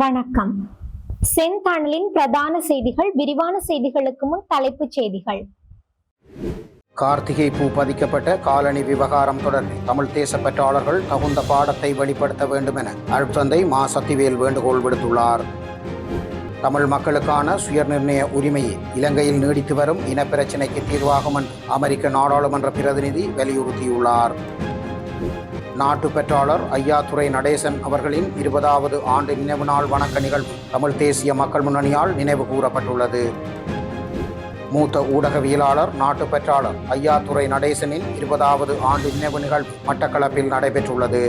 வணக்கம். செந்தானலின் பிரதான செய்திகள் விரிவான செய்திகளுக்கு முன் தலைப்புச் செய்திகள். கார்த்திகை பூ பதிக்கப்பட்ட காலனி விவகாரம் தொடர்பில் தமிழ் தேச பெற்றாளர்கள் தகுந்த பாடத்தை வெளிப்படுத்த வேண்டும் என அருட்தந்தை மா. சத்திவேல் வேண்டுகோள் விடுத்துள்ளார். தமிழ் மக்களுக்கான சுயநிர்ணய உரிமையை இலங்கையில் நீடித்து வரும் இனப்பிரச்சினைக்கு தீர்வாகும் என்று அமெரிக்க நாடாளுமன்ற பிரதிநிதி வலியுறுத்தியுள்ளார். நாட்டு பெற்றாளர் ஐயாத்துரை நடேசன் அவர்களின் இருபதாவது ஆண்டு நினைவு நாள் வணக்க நிகழ்வு தமிழ் தேசிய மக்கள் முன்னணியால் நினைவு கூறப்பட்டுள்ளது. மூத்த ஊடகவியலாளர் நாட்டு பெற்றாளர் ஐயாத்துரை நடேசனின் இருபதாவது ஆண்டு நினைவு நிகழ்வு மட்டக்களப்பில் நடைபெற்றுள்ளது.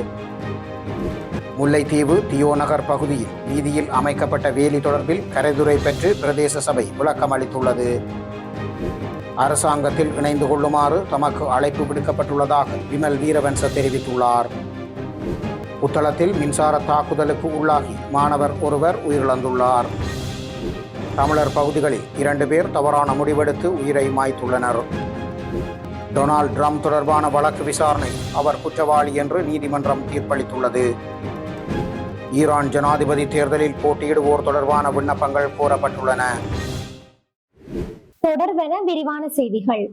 முல்லைத்தீவு தியோநகர் பகுதியில் வீதியில் அமைக்கப்பட்ட வேலி தொடர்பில் கரைதுரை பெற்று பிரதேச சபை விளக்கம் அளித்துள்ளது அரசாங்கத்தில் இணைந்து கொள்ளுமாறு தமக்கு அழைப்பு விடுக்கப்பட்டுள்ளதாக விமல் வீரவன்ச தெரிவித்துள்ளார். புத்தளத்தில் மின்சார தாக்குதலுக்கு உள்ளாகி மாணவர் ஒருவர் உயிரிழந்துள்ளார். தமிழர் பகுதிகளில் இரண்டு பேர் தவறான முடிவெடுத்து உயிரை மாய்த்துள்ளனர். டொனால்ட் ட்ரம்ப் தொடர்பான வழக்கு விசாரணை அவர் குற்றவாளி என்று நீதிமன்றம் தீர்ப்பளித்துள்ளது. ஈரான் ஜனாதிபதி தேர்தலில் போட்டியிடுவோர் தொடர்பான விண்ணப்பங்கள் கோரப்பட்டுள்ளன. தொடர்வென விரிவான செய்திகள்.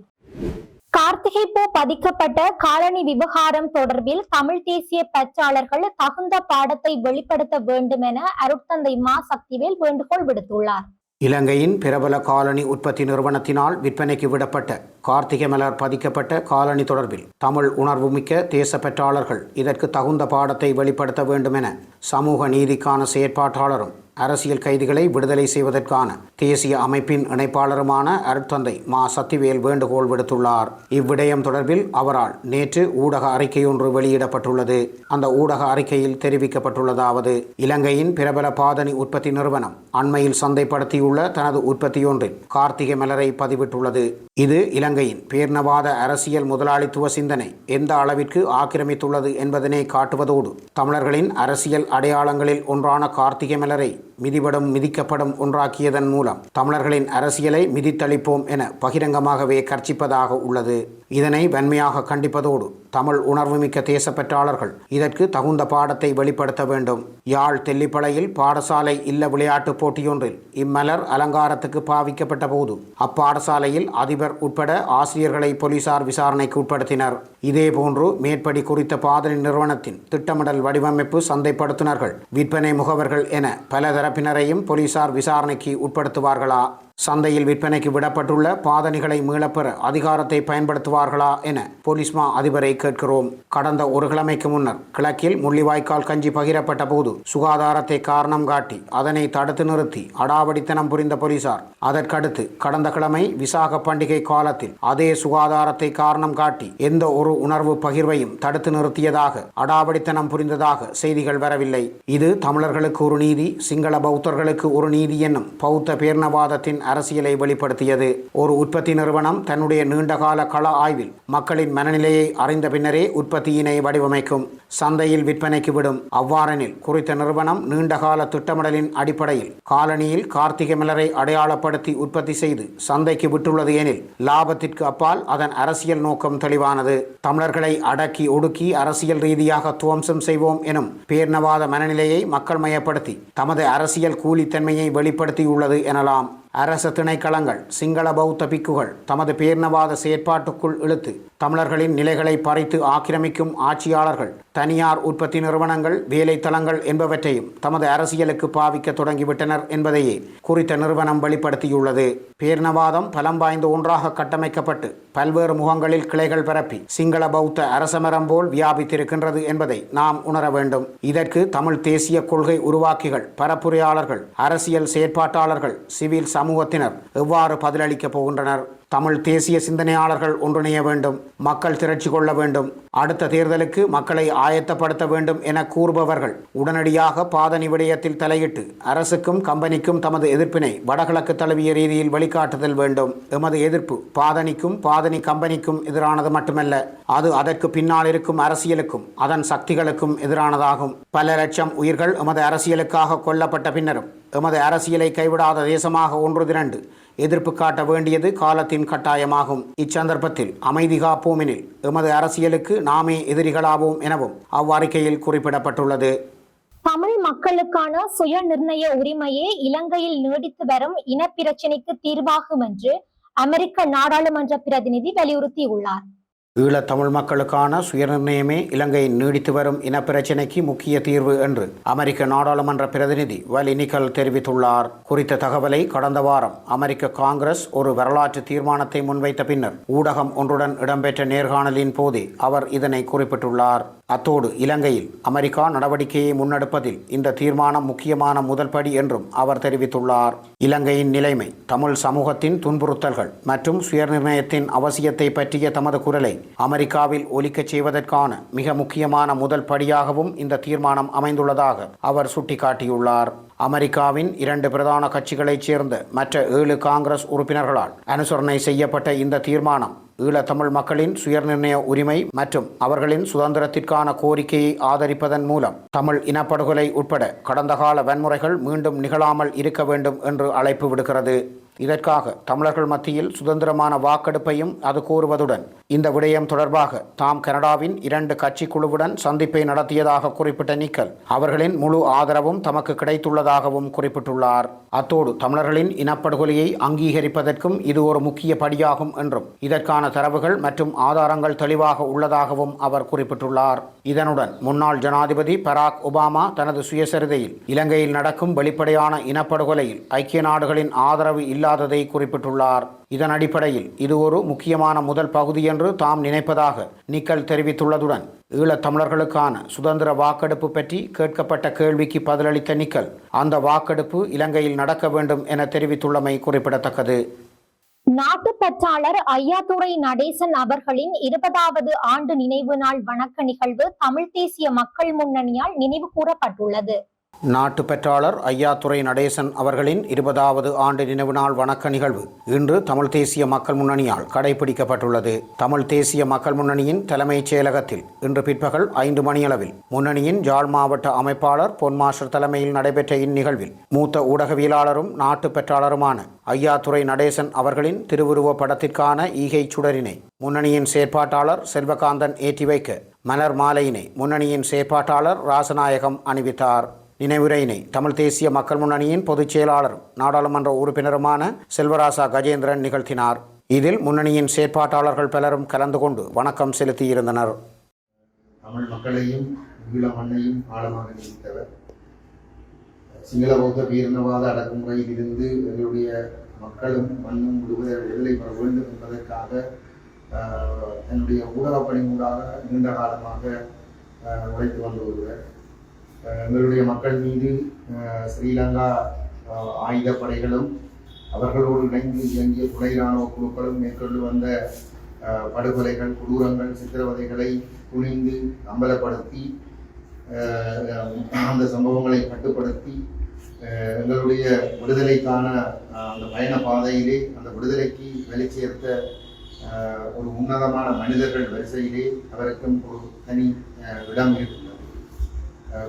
கார்த்திகை பூ பதிக்கப்பட்ட காலனி விவகாரம் தொடர்பில் தமிழ் தேசிய பேச்சாளர்கள் தகுந்த பாடத்தை வெளிப்படுத்த வேண்டும் என அருட்தந்தை மா சக்திவேல் வேண்டுகோள் விடுத்துள்ளார். இலங்கையின் பிரபல காலனி உற்பத்தி நிறுவனத்தினால் விற்பனைக்கு விடப்பட்ட கார்த்திகை மலர் பதிக்கப்பட்ட காலனி தொடர்பில் தமிழ் உணர்வுமிக்க தேச பெற்றாளர்கள் இதற்கு தகுந்த பாடத்தை வெளிப்படுத்த வேண்டும் என சமூக நீதிக்கான செயற்பாட்டாளரும் அரசியல் கைதிகளை விடுதலை செய்வதற்கான தேசிய அமைப்பின் இணைப்பாளருமான அருட்தந்தை மா. சத்திவேல் வேண்டுகோள் விடுத்துள்ளார். இவ்விடயம் தொடர்பில் அவரால் நேற்று ஊடக அறிக்கையொன்று வெளியிடப்பட்டுள்ளது. அந்த ஊடக அறிக்கையில் தெரிவிக்கப்பட்டுள்ளதாவது இலங்கையின் பிரபல பாதணி உற்பத்தி நிறுவனம் அண்மையில் சந்தைப்படுத்தியுள்ள தனது உற்பத்தியொன்றில் கார்த்திகை மலரை பதிவிட்டுள்ளது. இது இலங்கையின் பேர்ணவாத அரசியல் முதலாளித்துவ சிந்தனை எந்த அளவிற்கு ஆக்கிரமித்துள்ளது என்பதனை காட்டுவதோடு தமிழர்களின் அரசியல் அடையாளங்களில் ஒன்றான கார்த்திகை மலரை மிதிபடும் மிதிக்கப்படும் ஒன்றாக்கியதன் மூலம் தமிழர்களின் அரசியலை மிதித்தளிப்போம் என பகிரங்கமாகவே கர்ச்சிப்பதாக உள்ளது. இதனை வன்மையாக கண்டிப்பதோடு தமிழ் உணர்வுமிக்க தேசப்பற்றாளர்கள் இதற்கு தகுந்த பாடத்தை வெளிப்படுத்த வேண்டும். யாழ் தெல்லிப்பளையில் பாடசாலை இல்ல விளையாட்டுப் போட்டியொன்றில் இம்மலர் அலங்காரத்துக்கு பாவிக்கப்பட்ட போது அப்பாடசாலையில் அதிபர் உட்பட ஆசிரியர்களை போலீசார் விசாரணைக்கு உட்படுத்தினர். இதேபோன்று மேற்படி குறித்த பாதணி நிறுவனத்தின் திட்டமிடல் வடிவமைப்பு சந்தைப்படுத்தினர்கள் விற்பனை முகவர்கள் என பலதர தரப்பினரையும் போலீசார் விசாரணைக்கு உட்படுத்துவார்களா? சந்தையில் விற்பனைக்கு விடப்பட்டுள்ள பாதணிகளை மீளப்பெற அதிகாரத்தை பயன்படுத்துவார்களா என போலீஸ்மா அதிபரை கேட்கிறோம். கடந்த ஒரு கிழமைக்கு முன்னர் கிழக்கில் முள்ளிவாய்க்கால் கஞ்சி பகிரப்பட்ட போது சுகாதாரத்தை காரணம் காட்டி அதனை தடுத்து நிறுத்தி அடாவடித்தனம் புரிந்த போலீசார் அதற்கடுத்து கடந்த கிழமை விசாக பண்டிகை காலத்தில் அதே சுகாதாரத்தை காரணம் காட்டி எந்த ஒரு உணர்வு பகிர்வையும் தடுத்து நிறுத்தியதாக அடாவடித்தனம் புரிந்ததாக செய்திகள் வரவில்லை. இது தமிழர்களுக்கு ஒரு நீதி சிங்கள பௌத்தர்களுக்கு ஒரு நீதி என்னும் பௌத்த பேர்ணவாதத்தின் அரசியலை வெளிப்படுத்தியது. ஒரு உற்பத்தி நிறுவனம் தன்னுடைய நீண்டகால கள ஆய்வில் மக்களின் மனநிலையை அறிந்த பின்னரே உற்பத்தியினை வடிவமைக்கும். சந்தையில் விற்பனைக்கு விடும். அவ்வாறெனில் குறித்த நிறுவனம் நீண்டகால திட்டமிடலின் அடிப்படையில் காலனியில் கார்த்திகை மலரை அடையாளப்படுத்தி உற்பத்தி செய்து சந்தைக்கு விட்டுள்ளது எனில் லாபத்திற்கு அப்பால் அதன் அரசியல் நோக்கம் தெளிவானது. தமிழர்களை அடக்கி ஒடுக்கி அரசியல் ரீதியாக துவம்சம் செய்வோம் எனும் பேர்ணவாத மனநிலையை மக்கள் மயப்படுத்தி தமது அரசியல் கூலித்தன்மையை வெளிப்படுத்தியுள்ளது எனலாம். அரச திணைக்களங்கள் சிங்கள பௌத்த பிக்குகள் தமது பேர்ணவாத செயற்பாட்டுக்குள் இழுத்து தமிழர்களின் நிலைகளை பறித்து ஆக்கிரமிக்கும் ஆட்சியாளர்கள் தனியார் உற்பத்தி நிறுவனங்கள் வேலைத்தளங்கள் என்பவற்றையும் தமது அரசியலுக்கு பாவிக்க தொடங்கிவிட்டனர் என்பதையே குறித்த நிறுவனம் வெளிப்படுத்தியுள்ளது. பேர்ணவாதம் பலம் வாய்ந்த ஒன்றாக கட்டமைக்கப்பட்டு பல்வேறு முகங்களில் கிளைகள் பரப்பி சிங்கள பௌத்த அரசமரம் போல் வியாபித்திருக்கின்றது என்பதை நாம் உணர வேண்டும். இதற்கு தமிழ் தேசிய கொள்கை உருவாக்கிகள் பரப்புரையாளர்கள் அரசியல் செயற்பாட்டாளர்கள் சிவில் சமூகத்தினர் எவ்வாறு பதிலளிக்கப் போகின்றனர்? தமிழ் தேசிய சிந்தனையாளர்கள் ஒன்றிணைய வேண்டும் மக்கள் திரட்சி கொள்ள வேண்டும் அடுத்த தேர்தலுக்கு மக்களை ஆயத்தப்படுத்த வேண்டும் என கூறுபவர்கள் உடனடியாக பாதணி விடயத்தில் தலையிட்டு அரசுக்கும் கம்பெனிக்கும் தமது எதிர்ப்பினை வடகிழக்கு தழுவிய ரீதியில் வழிகாட்டுதல் வேண்டும். எமது எதிர்ப்பு பாதணிக்கும் பாதணி கம்பெனிக்கும் எதிரானது மட்டுமல்ல அது அதற்கு பின்னால் இருக்கும் அரசியலுக்கும் அதன் சக்திகளுக்கும் எதிரானதாகும். பல லட்சம் உயிர்கள் எமது அரசியலுக்காக கொல்லப்பட்ட பின்னரும் எமது அரசியலை கைவிடாத தேசமாக ஒன்று திரண்டு எதிர்ப்பு காட்ட வேண்டியது காலத்தின் கட்டாயமாகும். இச்சந்தர்ப்பத்தில் அமைதி காப்போம் எனில் எமது அரசியலுக்கு நாமே எதிரிகளாவோம் எனவும் அவ்வறிக்கையில் குறிப்பிடப்பட்டுள்ளது. தமிழ் மக்களுக்கான சுய நிர்ணய உரிமையே இலங்கையில் நீடித்து வரும் இனப்பிரச்சினைக்கு தீர்வாகும் என்று அமெரிக்க நாடாளுமன்ற பிரதிநிதி வலியுறுத்தியுள்ளார். ஈழத் தமிழ் மக்களுக்கான சுயநிர்ணயமே இலங்கையின் நீடித்து வரும் இனப்பிரச்சினைக்கு முக்கிய தீர்வு என்று அமெரிக்க நாடாளுமன்ற பிரதிநிதி வலி நிக்கல் தெரிவித்துள்ளார். குறித்த தகவலை கடந்த வாரம் அமெரிக்க காங்கிரஸ் ஒரு வரலாற்று தீர்மானத்தை முன்வைத்த பின்னர் ஊடகம் ஒன்றுடன் இடம்பெற்ற நேர்காணலின் போதே அவர் இதனை குறிப்பிட்டுள்ளார். அத்தோடு இலங்கையில் அமெரிக்கா நடவடிக்கையை முன்னெடுப்பதில் இந்த தீர்மானம் முக்கியமான முதல் படி என்றும் அவர் தெரிவித்துள்ளார். இலங்கையின் நிலைமை தமிழ் சமூகத்தின் துன்புறுத்தல்கள் மற்றும் சுயநிர்ணயத்தின் அவசியத்தை பற்றிய தமது குரலை அமெரிக்காவில் ஒலிக்கச் செய்வதற்கான மிக முக்கியமான முதல் படியாகவும் இந்த தீர்மானம் அமைந்துள்ளதாக அவர் சுட்டிக்காட்டியுள்ளார். அமெரிக்காவின் இரண்டு பிரதான கட்சிகளைச் சேர்ந்த மற்ற ஏழு காங்கிரஸ் உறுப்பினர்களால் அனுசரணை செய்யப்பட்ட இந்த தீர்மானம் ஈழத்தமிழ் மக்களின் சுயநிர்ணய உரிமை மற்றும் அவர்களின் சுதந்திரத்திற்கான கோரிக்கையை ஆதரிப்பதன் மூலம் தமிழ் இனப்படுகொலை உட்பட கடந்த கால வன்முறைகள் மீண்டும் நிகழாமல் இருக்க வேண்டும் என்று அழைப்பு விடுக்கிறது. இதற்காக தமிழர்கள் மத்தியில் சுதந்திரமான வாக்கெடுப்பையும் அது கூறுவதுடன் இந்த விடயம் தொடர்பாக தாம் கனடாவின் இரண்டு கட்சி குழுவுடன் சந்திப்பை நடத்தியதாக குறிப்பிட்ட நிக்கல் அவர்களின் முழு ஆதரவும் தமக்கு கிடைத்துள்ளதாகவும் குறிப்பிட்டுள்ளார். அத்தோடு தமிழர்களின் இனப்படுகொலையை அங்கீகரிப்பதற்கும் இது ஒரு முக்கிய படியாகும் என்றும் இதற்கான தரவுகள் மற்றும் ஆதாரங்கள் தெளிவாக உள்ளதாகவும் அவர் குறிப்பிட்டுள்ளார். இதனுடன் முன்னாள் ஜனாதிபதி பராக் ஒபாமா தனது சுயசரிதையில் இலங்கையில் நடக்கும் வெளிப்படையான இனப்படுகொலையில் ஐக்கிய நாடுகளின் ஆதரவு இல்லை இல்லாததை குறிப்பிட்டுள்ளார். இதன் அடிப்படையில் இது ஒரு முக்கியமான முதல் பகுதி என்று தாம் நினைப்பதாக நிக்கல் தெரிவித்துள்ளதுடன் ஈழத் தமிழர்களுக்கான சுதந்திர வாக்கெடுப்பு பற்றி கேட்கப்பட்ட கேள்விக்கு பதிலளித்த நிக்கல் அந்த வாக்கெடுப்பு இலங்கையில் நடக்க வேண்டும் என தெரிவித்துள்ளமை குறிப்பிடத்தக்கது. நாட்டுப்பற்றாளர் ஐயாத்துறை நடேசன் அவர்களின் இருபதாவது ஆண்டு நினைவு நாள் வணக்க நிகழ்வு தமிழ் தேசிய மக்கள் முன்னணியால் நினைவு கூறப்பட்டுள்ளது. நாட்டு பெற்றாளர் ஐயாத்துரை நடேசன் அவர்களின் இருபதாவது ஆண்டு நினைவு நாள் வணக்க நிகழ்வு. இன்று தமிழ் தேசிய மக்கள் முன்னணியால் கடைபிடிக்கப்பட்டுள்ளது. தமிழ் தேசிய மக்கள் முன்னணியின் தலைமைச் செயலகத்தில் இன்று பிற்பகல் ஐந்து மணியளவில் முன்னணியின் ஜாழ் மாவட்ட அமைப்பாளர் பொன்மாஸ்டர் தலைமையில் நடைபெற்ற இந்நிகழ்வில் மூத்த ஊடகவியலாளரும் நாட்டு பெற்றாளருமான ஐயாத்துரை நடேசன் அவர்களின் திருவுருவ படத்திற்கான ஈகை சுடரினை முன்னணியின் செயற்பாட்டாளர் செல்வகாந்தன் ஏற்றி வைக்க மலர் மாலையினை முன்னணியின் செயற்பாட்டாளர் ராசநாயகம் அணிவித்தார். நினைவுரையினை தமிழ் தேசிய மக்கள் முன்னணியின் பொதுச் செயலாளரும் நாடாளுமன்ற உறுப்பினருமான செல்வராசா கஜேந்திரன் நிகழ்த்தினார். இதில் முன்னணியின் செயற்பாட்டாளர்கள் பலரும் கலந்து கொண்டு வணக்கம் செலுத்தியிருந்தனர். தமிழ் மக்களையும் ஈழ மண்ணையும் ஆழமாக நினைத்தவர். சிங்கள பௌத்த பீரணவாத அடக்குமுறையில் இருந்து எங்களுடைய மக்களும் மண்ணும் விடுதலை விடுதலை பெற வேண்டும் என்பதற்காக ஆஹ், தன்னுடைய ஊடக ஊடாக நீண்ட காலமாக உழைத்து வந்து வருவர் எங்களுடைய மக்கள் மீது ஸ்ரீலங்கா ஆயுதப்படைகளும் அவர்களோடு இணைந்து இயங்கிய துணை ராணுவ குழுக்களும் மேற்கொண்டு வந்த படுகொலைகள் கொடூரங்கள் சித்திரவதைகளை துணிந்து அம்பலப்படுத்தி அந்த சம்பவங்களை கட்டுப்படுத்தி எங்களுடைய விடுதலைக்கான அந்த பயண பாதையிலே அந்த விடுதலைக்கு விலை சேர்த்த ஒரு உன்னதமான மனிதர்கள் வரிசையிலே அவருக்கும் ஒரு தனி இடம் இருக்கும்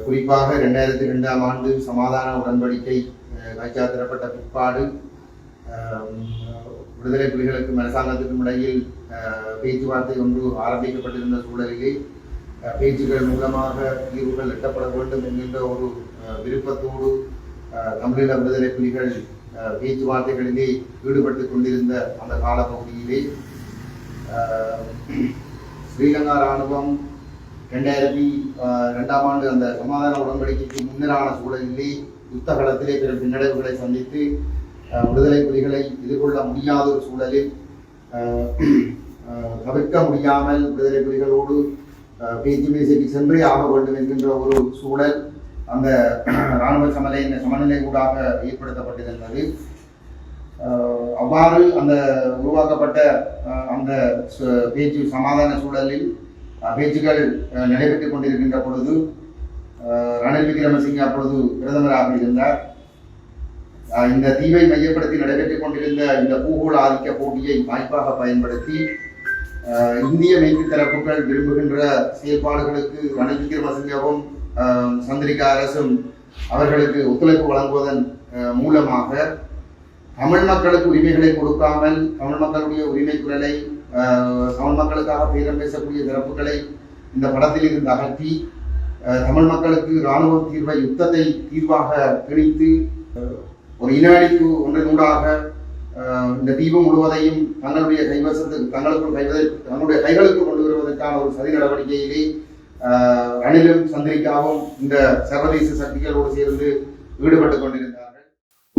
குறிப்பாக ரெண்டாயிரத்தி ரெண்டாம் ஆண்டு சமாதான உடன்படிக்கை ஆஹ், கைச்சாத்திடப்பட்ட பிற்பாடு விடுதலை புலிகளுக்கும் அரசாங்கத்துக்கும் இடையில் பேச்சுவார்த்தை ஒன்று ஆரம்பிக்கப்பட்டிருந்த சூழலிலே பேச்சுகள் பேச்சுக்கள் மூலமாக தீர்வுகள் எட்டப்பட வேண்டும் என்கின்ற ஒரு விருப்பத்தோடு தமிழீழ விடுதலை புலிகள் பேச்சுவார்த்தைகளிலே ஈடுபட்டு கொண்டிருந்த அந்த காலப்பகுதியிலே ஸ்ரீலங்கா இராணுவம் ரெண்டாயிரத்தி ரெண்டாம் ஆண்டு அந்த சமாதான உடன்படிக்கைக்கு முன்னரான சூழலிலே யுத்த காலத்திலே பிற பின்னடைவுகளை சந்தித்து விடுதலை புலிகளை எதிர்கொள்ள முடியாத ஒரு சூழலில் தவிர்க்க முடியாமல் விடுதலை புலிகளோடு பேச்சு பேசிக்கு சென்றே ஆக வேண்டும் என்கின்ற ஒரு சூழல் அந்த இராணுவ சமநிலை சமநிலை கூடாக ஏற்படுத்தப்பட்டிருந்தது அவ்வாறு அந்த உருவாக்கப்பட்ட அந்த சு- பேச்சு சமாதான சூழலில் பேச்சுக்கள் நடைபெற்றுக் கொண்டிருக்கின்ற பொழுது ரணில் விக்ரமசிங்க அப்பொழுது பிரதமராக இருந்தார். இந்த தீவை மையப்படுத்தி நடைபெற்றுக் கொண்டிருந்த இந்த பூகோள ஆதிக்க போட்டியை வாய்ப்பாக பயன்படுத்தி இந்திய மேற்கு தரப்புகள் விரும்புகின்ற செயல்பாடுகளுக்கு ரணில் விக்ரமசிங்கவும் சந்திரிகா அரசும் அவர்களுக்கு ஒத்துழைப்பு வழங்குவதன் மூலமாக தமிழ் மக்களுக்கு உரிமைகளை கொடுக்காமல் தமிழ் மக்களுடைய உரிமை குரலை தமிழ் மக்களுக்காக பேரம் பேசக்கூடிய திறப்புகளை இந்த படத்தில் இருந்து அகற்றி தமிழ் மக்களுக்கு இராணுவ தீர்வை யுத்தத்தை தீர்வாக திணித்து ஒரு இன ஒன்றினூடாக இந்த தீபம் முழுவதையும் தங்களுடைய கைவசத்துக்கு தங்களுக்குள் கைவதை தங்களுடைய கைகளுக்கு கொண்டு வருவதற்கான ஒரு சதி நடவடிக்கையிலே அணிலும் ரணிலும் சந்திரிகாவும் இந்த சர்வதேச சக்திகளோடு சேர்ந்து ஈடுபட்டுக் கொண்டிருந்தார்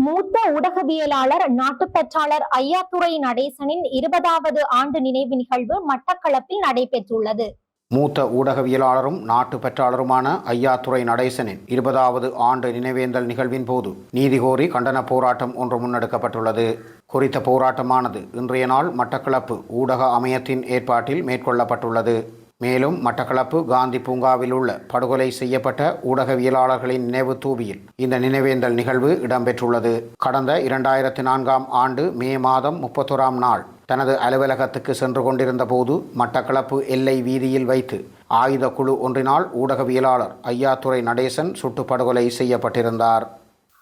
மூத்த ஊடகவியலாளர் நாட்டுப்பற்றாளர் ஐயாத்துறை நடேசனின் இருபதாவது ஆண்டு நினைவு நிகழ்வு மட்டக்களப்பில் நடைபெற்றுள்ளது. மூத்த ஊடகவியலாளரும் நாட்டு பெற்றாளருமான ஐயாத்துரை நடேசனின் இருபதாவது ஆண்டு நினைவேந்தல் நிகழ்வின் போது நீதி கோரி கண்டன போராட்டம் ஒன்று முன்னெடுக்கப்பட்டுள்ளது. குறித்த போராட்டமானது இன்றைய நாள் மட்டக்களப்பு ஊடக அமையத்தின் ஏற்பாட்டில் மேற்கொள்ளப்பட்டுள்ளது. மேலும் மட்டக்களப்பு காந்தி பூங்காவில் உள்ள படுகொலை செய்யப்பட்ட ஊடகவியலாளர்களின் நினைவு தூபியில் இந்த நினைவேந்தல் நிகழ்வு இடம்பெற்றுள்ளது. கடந்த இரண்டாயிரத்தி நான்காம் ஆண்டு மே மாதம் முப்பத்தோராம் நாள் தனது அலுவலகத்துக்கு சென்று கொண்டிருந்த போது மட்டக்களப்பு எல்லை வீதியில் வைத்து ஆயுத குழு ஒன்றினால் ஊடகவியலாளர் ஐயாத்துறை நடேசன் சுட்டு படுகொலை செய்யப்பட்டிருந்தார்.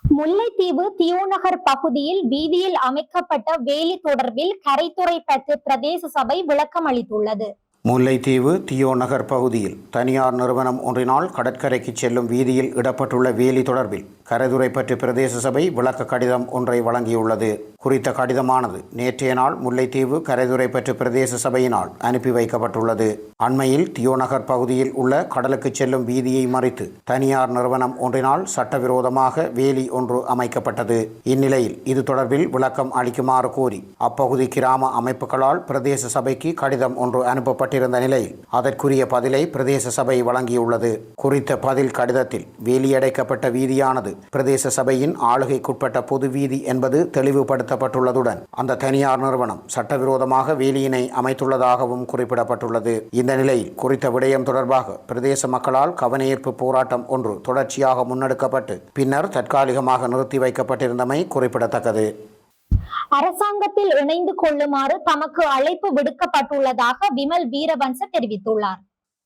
முல்லைத்தீவு தியோநகர் பகுதியில் வீதியில் அமைக்கப்பட்ட வேலி தொடர்பில் கரைத்துறை பற்று பிரதேச சபை விளக்கம் அளித்துள்ளது முல்லைத்தீவு தியோ நகர் பகுதியில் தனியார் நிறுவனம் ஒன்றினால் கடற்கரைக்கு செல்லும் வீதியில் இடப்பட்டுள்ள வேலி தொடர்பில் கரைதுறைப்பற்று பிரதேச சபை விளக்க கடிதம் ஒன்றை வழங்கியுள்ளது. குறித்த கடிதமானது. நேற்றைய நாள் முல்லைத்தீவு கரைதுறைப்பற்று பிரதேச சபையினால் அனுப்பி வைக்கப்பட்டுள்ளது. அண்மையில் தியோநகர் பகுதியில் உள்ள கடலுக்கு செல்லும் வீதியை மறித்து தனியார் நிறுவனம் ஒன்றினால் சட்டவிரோதமாக வேலி ஒன்று அமைக்கப்பட்டது. இந்நிலையில் இது தொடர்பில் விளக்கம் அளிக்குமாறு கோரி அப்பகுதி கிராம அமைப்புகளால் பிரதேச சபைக்கு கடிதம் ஒன்று அனுப்பப்பட்டிருந்த நிலையில் அதற்குரிய பதிலை பிரதேச சபை வழங்கியுள்ளது. குறித்த பதில் கடிதத்தில் வேலியடைக்கப்பட்ட வீதியானது பிரதேச சபையின் ஆளுகைக்குட்பட்ட பொது வீதி என்பது தெளிவுபடுத்த தெளிவுபடுத்தப்பட்டுள்ளதுடன் அந்த தனியார் நிறுவனம் சட்டவிரோதமாக வேலியினை அமைத்துள்ளதாகவும் குறிப்பிடப்பட்டுள்ளது. இந்த நிலையில் குறித்த விடயம் தொடர்பாக பிரதேச மக்களால் கவனஈர்ப்பு போராட்டம் ஒன்று தொடர்ச்சியாக முன்னெடுக்கப்பட்டு பின்னர் தற்காலிகமாக நிறுத்தி வைக்கப்பட்டிருந்தமை குறிப்பிடத்தக்கது. அரசாங்கத்தில் இணைந்து கொள்ளுமாறு தமக்கு அழைப்பு விடுக்கப்பட்டுள்ளதாக விமல் வீரவன்ச தெரிவித்துள்ளார்.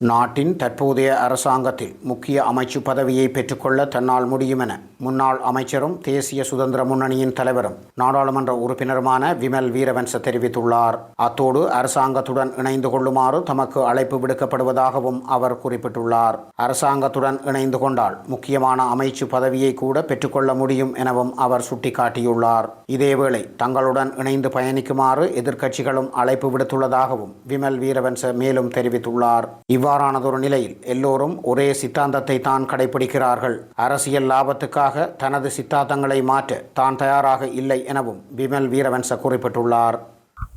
நாட்டின் தற்போதைய அரசாங்கத்தில் முக்கிய அமைச்சு பதவியை பெற்றுக்கொள்ள தன்னால் முடியும் என முன்னாள் அமைச்சரும் தேசிய சுதந்திர முன்னணியின் தலைவரும் நாடாளுமன்ற உறுப்பினருமான விமல் வீரவன்ச தெரிவித்துள்ளார். அத்தோடு அரசாங்கத்துடன் இணைந்து கொள்ளுமாறு தமக்கு அழைப்பு விடுக்கப்படுவதாகவும் அவர் குறிப்பிட்டுள்ளார். அரசாங்கத்துடன் இணைந்து கொண்டால் முக்கியமான அமைச்சு பதவியை கூட பெற்றுக்கொள்ள முடியும் எனவும் அவர் சுட்டிக்காட்டியுள்ளார். இதேவேளை தங்களுடன் இணைந்து பயணிக்குமாறு எதிர்க்கட்சிகளும் அழைப்பு விடுத்துள்ளதாகவும் விமல் வீரவன்ச மேலும் தெரிவித்துள்ளார். இவ்வாறானதொரு நிலையில் எல்லோரும் ஒரே சித்தாந்தத்தை தான் கடைபிடிக்கிறார்கள். அரசியல் லாபத்துக்காக தனது சித்தாந்தங்களை மாற்ற தான் தயாராக இல்லை எனவும் விமல் வீரவன்ச குறிப்பிட்டுள்ளார்.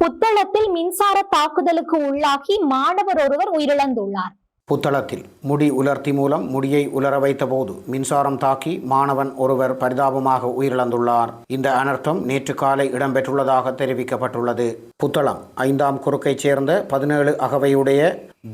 புத்தளத்தில் மின்சார தாக்குதலுக்கு உள்ளாகி மாணவர் ஒருவர் உயிரிழந்துள்ளார். புத்தளத்தில் முடி உலர்த்தி மூலம் முடியை உலர வைத்தபோது மின்சாரம் தாக்கி மாணவன் ஒருவர் பரிதாபமாக உயிரிழந்துள்ளார். இந்த அனர்த்தம் நேற்று காலை இடம்பெற்றுள்ளதாக தெரிவிக்கப்பட்டுள்ளது. புத்தளம் ஐந்தாம் குறுக்கைச் சேர்ந்த பதினேழு அகவையுடைய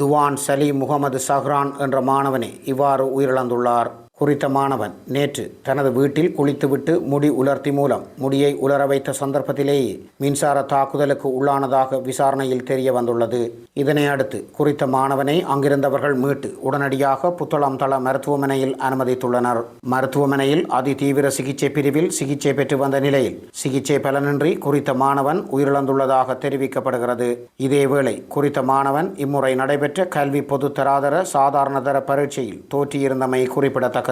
துவான் சலீம் முகமது சஹ்ரான் என்ற மாணவனே இவ்வாறு உயிரிழந்துள்ளார். குறித்த மாணவன் நேற்று தனது வீட்டில் குளித்துவிட்டு முடி உலர்த்தி மூலம் முடியை உலர வைத்த சந்தர்ப்பத்திலேயே மின்சார தாக்குதலுக்கு உள்ளானதாக விசாரணையில் தெரிய வந்துள்ளது. இதனை அடுத்து குறித்த மாணவனை அங்கிருந்தவர்கள் மீட்டு உடனடியாக புத்தளம் தள மருத்துவமனையில் அனுமதித்துள்ளனர். மருத்துவமனையில் அதிதீவிர சிகிச்சை பிரிவில் சிகிச்சை பெற்று வந்த நிலையில் சிகிச்சை பலனின்றி குறித்த மாணவன் உயிரிழந்துள்ளதாக தெரிவிக்கப்படுகிறது. இதேவேளை குறித்த மாணவன் இம்முறை நடைபெற்ற கல்வி பொதுத்தராதர சாதாரணதர பரீட்சையில் தோற்றியிருந்தமை குறிப்பிடத்தக்கது.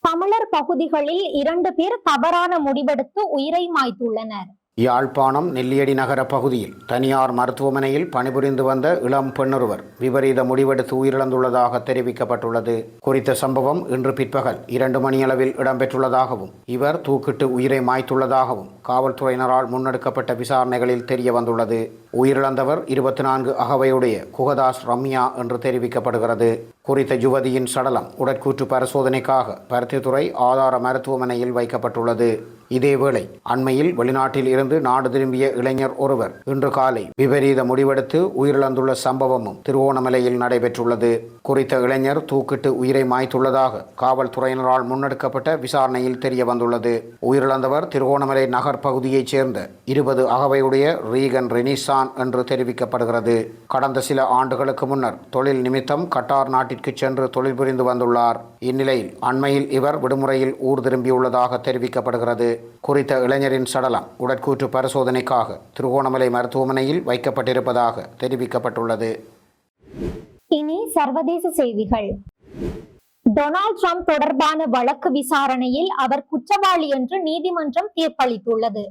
தமிழர் பகுதிகளில் இரண்டு பேர் தவறான முடிவெடுத்து உயிரை மாய்த்துள்ளனர். யாழ்ப்பாணம் நெல்லியடி நகர பகுதியில் தனியார் மருத்துவமனையில் பணிபுரிந்து வந்த இளம் பெண்ணொருவர் விபரீத முடிவெடுத்து உயிரிழந்துள்ளதாக தெரிவிக்கப்பட்டுள்ளது. குறித்த சம்பவம் இன்று பிற்பகல் இரண்டு மணியளவில் இடம்பெற்றுள்ளதாகவும் இவர் தூக்கிட்டு உயிரை மாய்த்துள்ளதாகவும் காவல்துறையினரால் முன்னெடுக்கப்பட்ட விசாரணைகளில் தெரிய வந்துள்ளது. உயிரிழந்தவர் இருபத்தி நான்கு அகவையுடைய குகதாஸ் ரம்யா என்று தெரிவிக்கப்படுகிறது. குறித்த யுவதியின் சடலம் உடற்கூற்று பரிசோதனைக்காக பருத்தித்துறை ஆதார மருத்துவமனையில் வைக்கப்பட்டுள்ளது. இதேவேளை அண்மையில் வெளிநாட்டில் இருந்து நாடு திரும்பிய இளைஞர் ஒருவர் இன்று காலை விபரீத முடிவெடுத்து உயிரிழந்துள்ள சம்பவமும் திருவோணமலையில் நடைபெற்றுள்ளது. குறித்த இளைஞர் தூக்கிட்டு உயிரை மாய்த்துள்ளதாக காவல்துறையினரால் முன்னெடுக்கப்பட்ட விசாரணையில் தெரிய வந்துள்ளது உயிரிழந்தவர் திருவோணமலை நகர் பகுதியைச் சேர்ந்த இருபது அகவையுடைய ரீகன் ரெனிசான் என்று தெரிவிக்கப்படுகிறது. கடந்த சில ஆண்டுகளுக்கு முன்னர் தொழில் நிமித்தம் கட்டார் வெளிநாட்டிற்கு சென்று தொழில் புரிந்து வந்துள்ளார். இந்நிலையில் அண்மையில் இவர் விடுமுறையில் ஊர் திரும்பியுள்ளதாக தெரிவிக்கப்படுகிறது. குறித்த இளைஞரின் சடலம் உடற்கூற்று பரிசோதனைக்காக திருகோணமலை மருத்துவமனையில் வைக்கப்பட்டிருப்பதாக தெரிவிக்கப்பட்டுள்ளது. இனி சர்வதேச செய்திகள். டொனால்ட் ட்ரம்ப் தொடர்பான வழக்கு விசாரணையில் அவர் குற்றவாளி என்று நீதிமன்றம் தீர்ப்பளித்துள்ளது.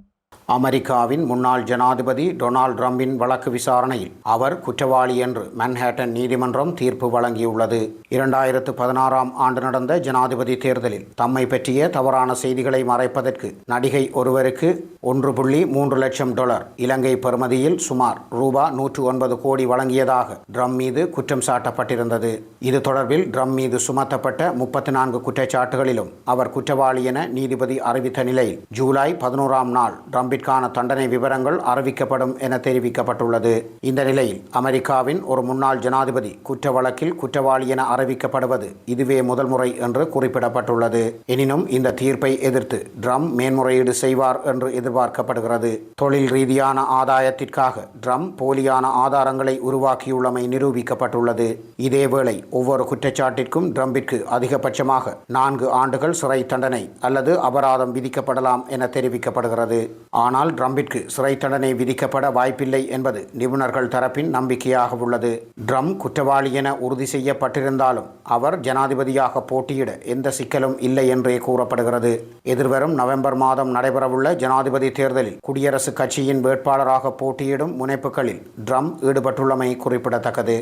அமெரிக்காவின் முன்னாள் ஜனாதிபதி டொனால்ட் ட்ரம்பின் வழக்கு விசாரணையில் அவர் குற்றவாளி என்று மன்ஹேட்டன் நீதிமன்றம் தீர்ப்பு வழங்கியுள்ளது. இரண்டாயிரத்து பதினாறாம் ஆண்டு நடந்த ஜனாதிபதி தேர்தலில் தம்மை பற்றிய தவறான செய்திகளை மறைப்பதற்கு நடிகை ஒருவருக்கு ஒன்று புள்ளி மூன்று லட்சம் டாலர் இலங்கை பெறுமதியில் சுமார் ரூபா நூற்று ஒன்பது கோடி வழங்கியதாக ட்ரம் மீது குற்றம் சாட்டப்பட்டிருந்தது. இது தொடர்பில் ட்ரம் மீது சுமத்தப்பட்ட முப்பத்தி நான்கு குற்றச்சாட்டுகளிலும் அவர் குற்றவாளி என நீதிபதி அறிவித்த நிலையில் ஜூலை பதினோராம் நாள் ட்ரம்பிற்கான தண்டனை விவரங்கள் அறிவிக்கப்படும் என தெரிவிக்கப்பட்டுள்ளது. இந்த நிலையில் அமெரிக்காவின் ஒரு முன்னாள் ஜனாதிபதி குற்ற வழக்கில் குற்றவாளி என அறிவிக்கப்படுவது இதுவே முதல் முறை என்று குறிப்பிடப்பட்டுள்ளது. எனினும் இந்த தீர்ப்பை எதிர்த்து ட்ரம் மேன்முறையீடு செய்வார் என்று எதிர்பார்க்கப்படுகிறது. தொழில் ரீதியான ஆதாயத்திற்காக ட்ரம் போலியான ஆதாரங்களை உருவாக்கியுள்ளமை நிரூபிக்கப்பட்டுள்ளது. இதேவேளை ஒவ்வொரு குற்றச்சாட்டிற்கும் ட்ரம்பிற்கு அதிகபட்சமாக நான்கு ஆண்டுகள் சிறை தண்டனை அல்லது அபராதம் விதிக்கப்படலாம் என தெரிவிக்கப்படுகிறது. ஆனால் ட்ரம்பிற்கு சிறை தண்டனை விதிக்கப்பட வாய்ப்பில்லை என்பது நிபுணர்கள் தரப்பின் நம்பிக்கையாக உள்ளது. ட்ரம் குற்றவாளி என உறுதி செய்யப்பட்டிருந்தாலும் அவர் ஜனாதிபதியாக போட்டியிட எந்த சிக்கலும் இல்லை என்றே கூறப்படுகிறது. எதிர்வரும் நவம்பர் மாதம் நடைபெறவுள்ள ஜனாதிபதி தேர்தலில் குடியரசுக் கட்சியின் வேட்பாளராக போட்டியிடும் முனைப்புகளில் ட்ரம் ஈடுபட்டுள்ளமை குறிப்பிடத்தக்கது.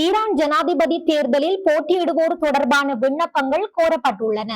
ஈரான் ஜனாதிபதி தேர்தலில் போட்டியிடுவோர் தொடர்பான விண்ணப்பங்கள் கோரப்பட்டுள்ளன.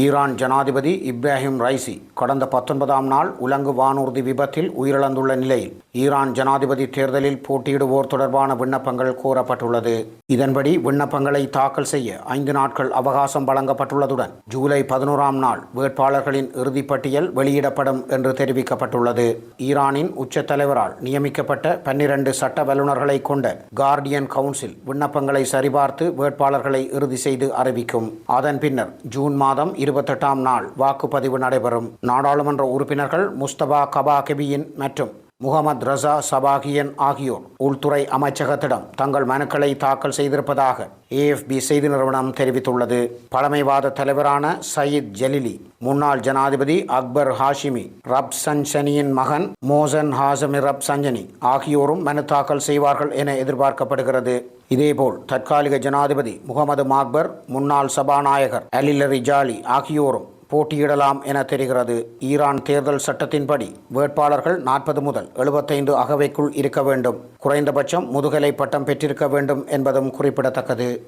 ஈரான் ஜனாதிபதி இப்ராஹிம் ரைசி கடந்த பத்தொன்பதாம் நாள் உலங்கு வானூர்தி விபத்தில் உயிரிழந்துள்ள நிலையில். ஈரான் ஜனாதிபதி தேர்தலில் போட்டியிடுவோர் தொடர்பான விண்ணப்பங்கள் கோரப்பட்டுள்ளது. இதன்படி விண்ணப்பங்களை தாக்கல் செய்ய ஐந்து நாட்கள் அவகாசம் வழங்கப்பட்டுள்ளதுடன் ஜூலை பதினோராம் நாள் வேட்பாளர்களின் இறுதிப்பட்டியல் வெளியிடப்படும் என்று தெரிவிக்கப்பட்டுள்ளது. ஈரானின் உச்ச தலைவரால் நியமிக்கப்பட்ட பன்னிரண்டு சட்ட வல்லுநர்களை கொண்ட கார்டியன் கவுன்சில் விண்ணப்பங்களை சரிபார்த்து வேட்பாளர்களை இறுதி செய்து அறிவிக்கும். அதன் பின்னர் ஜூன் மாதம் இருபத்தெட்டாம் நாள் வாக்குப்பதிவு நடைபெறும். நாடாளுமன்ற உறுப்பினர்கள் முஸ்தபா கபாகெபியின் மற்றும் முகமது ரசா சபாகியன் ஆகியோர் உள்துறை அமைச்சகத்திடம் தங்கள் மனுக்களை தாக்கல் செய்திருப்பதாக ஏஎஃப்பி செய்தி நிறுவனம் தெரிவித்துள்ளது. பழமைவாத தலைவரான சயீத் ஜலிலி முன்னாள் ஜனாதிபதி அக்பர் ஹாஷிமி ரப் சஞ்சனியின் மகன் மோசன் ஹாசமி ரப் சஞ்சனி ஆகியோரும் மனு தாக்கல் செய்வார்கள் என எதிர்பார்க்கப்படுகிறது. இதேபோல் தற்காலிக ஜனாதிபதி முகமது மாக்பர் முன்னாள் சபாநாயகர் அலிலரி ஜாலி ஆகியோரும் போட்டியிடலாம் என தெரிகிறது. ஈரான் தேர்தல் சட்டத்தின்படி வேட்பாளர்கள் நாற்பது முதல் எழுபத்தைந்து அகவைக்குள் இருக்க வேண்டும். குறைந்தபட்சம் முதுகலை பட்டம் பெற்றிருக்க வேண்டும் என்பதும் குறிப்பிடத்தக்கது.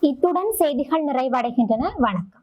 இத்துடன் செய்திகள் நிறைவடைகின்றன. வணக்கம்.